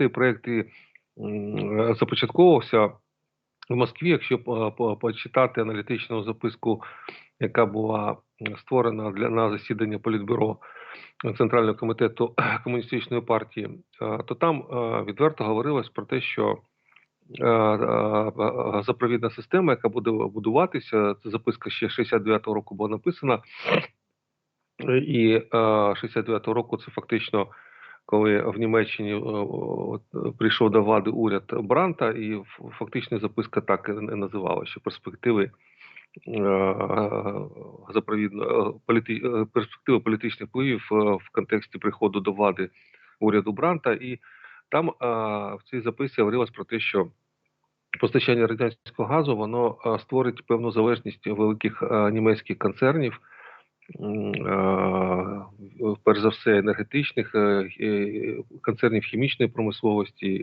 цей проект і започатковувався в Москві, якщо по- по- почитати аналітичну записку, яка була створена для на засідання Політбюро Центрального комітету комуністичної партії, е, то там е, відверто говорилось про те, що е, е, система, яка буде будуватися, це записка ще 69-го року була написана, і е, 69-го року це фактично коли в Німеччині от, прийшов до влади уряд Бранта, і фактично записка так і називала, що перспективи е, газопровідно- е, політи, е, перспективи політичних впливів в контексті приходу до влади уряду Бранта. І там в цій записці говорилось про те, що постачання радянського газу воно створить певну залежність великих німецьких концернів. Перш за все, енергетичних е, е, концернів хімічної промисловості,